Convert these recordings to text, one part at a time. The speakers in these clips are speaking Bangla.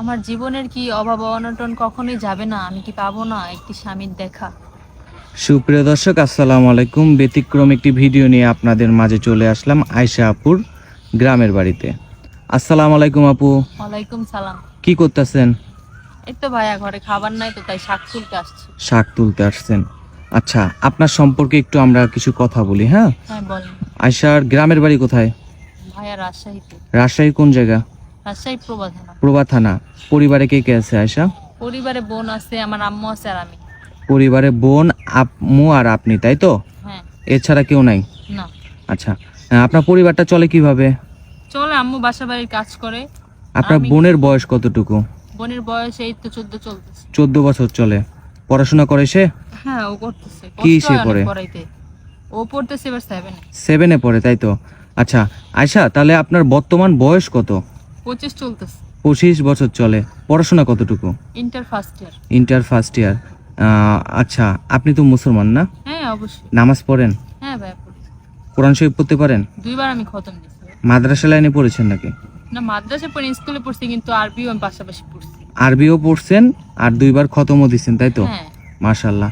আমার জীবনের কি অভাব অনটন কখনোই যাবে না আমি কি পাবো না একটি স্বামীর দেখা? সুপ্রিয় দর্শক আসসালামু আলাইকুম। ব্যতিক্রম একটি ভিডিও নিয়ে আপনাদের মাঝে চলে আসলাম আয়শা আপুর গ্রামের বাড়িতে। আসসালামু আলাইকুম আপু। ওয়ালাইকুম সালাম। কি করতেছেন? এই তো ভাইয়া ঘরে খাবার নাই তো তাই শাক তুলতে আসছি। শাক তুলতে আসছেন। আচ্ছা আপনার সম্পর্কে একটু আমরা কিছু কথা বলি হ্যাঁ? হ্যাঁ বলেন। আয়শার গ্রামের বাড়ি কোথায়? ভাইয়া রাজশাহীতে। রাজশাহী কোন জায়গা? রাজশাহী প্রভা থানা। পরিবারে কে কে আছে আয়শা? পরিবারে বোন আছে আমার আম্মু আছে আর আমি। পরিবারে বোন আম্মু আর আপনি তাই তো? হ্যাঁ। এছাড়া কেউ নাই? না। আচ্ছা আপনার পরিবারটা চলে কীভাবে? চলে আম্মু বাসা বাড়ির কাজ করে। আপনার বোনের বয়স কতটুকু? বোনের বয়স এই তো চোদ্দ চলতেছে। চোদ্দ বছর চলে। পড়াশোনা করে সে? হ্যাঁ ও করতেছে। কি সে? পড়াইতে। ও পড়তেছে এবার সেভেনে সেভেনে পড়ে তাই তো? আচ্ছা আয়শা তাহলে আপনার বর্তমান বয়স কত? পঁচিশ চলতেছে। পঁচিশ বছর চলে। পড়াশোনা কতটুকু? Inter first year inter first year আচ্ছা আপনি তো মুসলমান না? হ্যাঁ অবশ্যই। নামাজ পড়েন? হ্যাঁ পড়ছি কোরআন শরীফ পড়তে পারেন? দুইবার আমি খতম দিছি মাদ্রাসা লাইনে পড়েছেন নাকি? না মাদ্রাসা পড়ে স্কুলে পড়ছি কিন্তু আরবিও আমি পাশাপাশি পড়ছি। আরবিও পড়ছেন আর দুইবার খতমও দিচ্ছেন তাই তো? হ্যাঁ। মাশাল্লাহ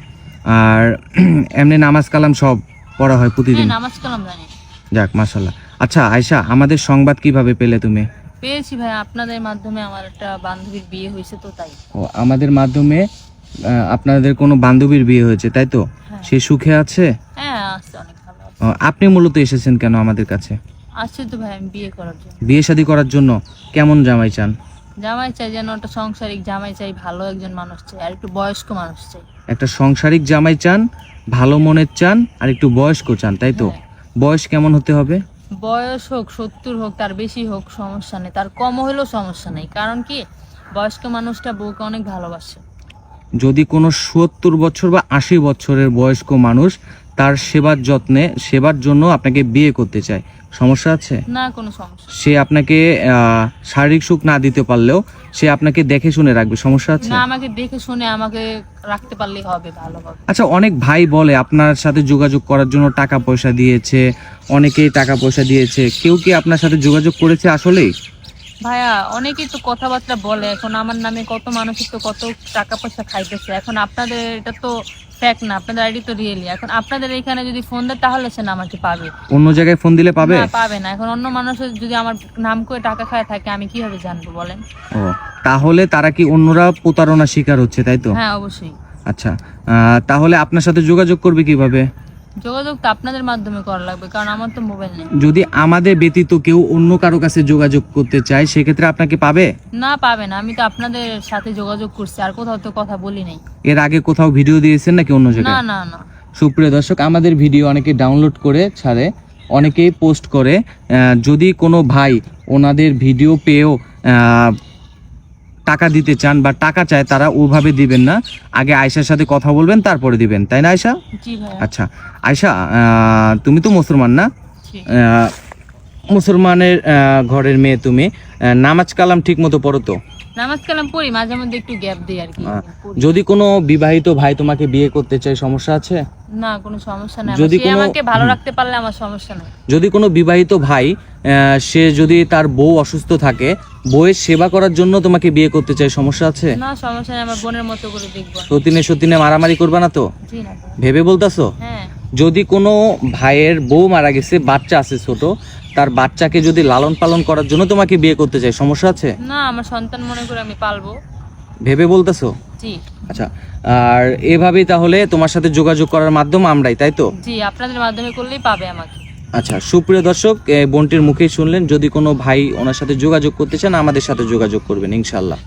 আর এমনি নামাজ কালাম সব পড়া হয় প্রতিদিন? হ্যাঁ নামাজ কালাম জানি। যাক মাশাল্লাহ আচ্ছা আয়শা আমাদের সংবাদ কীভাবে পেলে তুমি? পেয়েছি ভাই আপনাদের মাধ্যমে আমার একটা বান্ধবীর বিয়ে হয়েছে তো তাই। ও আমাদের মাধ্যমে আপনাদের কোনো বান্ধবীর বিয়ে হয়েছে তাই তো? হ্যাঁ। সে সুখে আছে? হ্যাঁ আছে অনেক ভালো আছে। আপনি মূলত এসেছেন কেন আমাদের কাছে? আছে তো ভাই আমি বিয়ে করার জন্য। বিয়ে শাদী করার জন্য কেমন জামাই চান? জামাই চাই যেন একটা সংসারিক জামাই চাই ভালো একজন মানুষ চাই আর একটু বয়স্ক মানুষ চাই। একটা সংসারিক জামাই চান ভালো মনের চান আর একটু বয়স্ক চান তাই তো? হ্যাঁ। বয়স কেমন হতে হবে? বয়স হোক, সত্তর হোক, তার বেশি হোক, সমস্যা নেই। তার কম হলেও সমস্যা নেই। কারণ কি? বয়স্ক মানুষটা বউকে অনেক ভালোবাসে। যদি কোনো সত্তর বছর বা আশি বছরের বয়স্ক মানুষ তার সেবার যত্নে সেবার জন্য আপনাকে বিয়ে করতে চায়। সমস্যা আছে? না কোনো সমস্যা সে আপনাকে শারীরিক সুখ না দিতে পারলেও সে আপনাকে দেখে শুনে রাখবে। সমস্যা আছে? না আমাকে দেখে শুনে আমাকে রাখতে পারলেই হবে ভালোভাবে। আচ্ছা অনেক ভাই বলে আপনার সাথে যোগাযোগ করার জন্য টাকা পয়সা দিয়েছে অনেকেই টাকা পয়সা দিয়েছে। কেউ কি আপনার সাথে যোগাযোগ করেছে আসলেই? ভাইয়া অনেকেই তো কথাবার্তা বলে এখন আমার নামে কত মানুষের তো কত টাকা পয়সা খাইতেছে। এখন আপনাদের এটা তো ফ্যাক্ট না আপনাদের আইডি তো রিয়েলি এখন আপনাদের এখানে যদি ফোন দেয় তাহলে সে না আমাকে পাবে। অন্য জায়গায় ফোন দিলে পাবে? না পাবে না। এখন অন্য মানুষের যদি আমার নাম করে টাকা খায় থাকে আমি কীভাবে জানব বলেন? ও তাহলে তারা কি অন্যরা প্রতারণা শিকার হচ্ছে তাই তো? হ্যাঁ অবশ্যই। আচ্ছা তাহলে আপনার সাথে যোগাযোগ করবে কীভাবে? যোগাযোগ তো আপনাদের মাধ্যমে করা লাগবে কারণ আমার তো মোবাইল নেই। যদি আমাদের ব্যতীত কেউ অন্য কারও কাছে যোগাযোগ করতে চায় সেক্ষেত্রে আপনাকে পাবে? না পাবে না। আমি তো আপনাদের সাথে যোগাযোগ করছি আর কোথাও তো কথা বলি নাই। এর আগে কোথাও ভিডিও দিয়েছেন নাকি অন্য না জায়গায়? না না সুপ্রিয় দর্শক আমাদের ভিডিও অনেকে ডাউনলোড করে ছাড়ে অনেকেই পোস্ট করে। আহ, যদি কোনো ভাই ওনাদের ভিডিও পেয়েও আহ, টাকা দিতে চান বা টাকা চায় তারা ওভাবে দিবেন না। আগে আয়সার সাথে কথা বলবেন তারপরে দিবেন। তাই না আয়সা আচ্ছা। আয়সা তুমি তো মুসলমান না? মুসলমানের ঘরের মেয়ে তুমি। নামাজ কালাম ঠিক মতো পড়ো তো? নামাজ কালাম পড়ি মাঝে মধ্যে একটু গ্যাপ দিই আর কি। যদি কোনো বিবাহিত ভাই তোমাকে বিয়ে করতে চায় সমস্যা আছে? না কোনো সমস্যা নেই। যদি কোনো- আমাকে ভালো রাখতে পারলে আমার সমস্যা নেই। যদি কোনো বিবাহিত ভাই সে যদি তার বউ অসুস্থ থাকে বউয়ের সেবা করার জন্য তোমাকে বিয়ে করতে চায় সমস্যা আছে? না সমস্যা নেই আমার বোনের মতো করে দেখব সতীনে সতীনে মারামারি করবে না তো। ভেবে বলতাছো? হ্যাঁ। যদি কোনো ভাইয়ের বউ মারা গেছে বাচ্চা আছে ছোট তার বাচ্চাকে যদি লালন পালন করার জন্য তোমাকে বিয়ে করতে চাই সমস্যা আছে? না আমার সন্তান মনে করে আমি পালবো। ভেবে বলতেছো? জি। আচ্ছা আর এভাবেই তাহলে তোমার সাথে যোগাযোগ করার মাধ্যম আমরাই তাই তো? জি আপনাদের মাধ্যমে করলেই পাবে আমাকে। আচ্ছা সুপ্রিয় দর্শক বোনটির মুখেই শুনলেন যদি কোনো ভাই ওনার সাথে যোগাযোগ করতে চান আমাদের সাথে যোগাযোগ করবেন ইনশাল্লাহ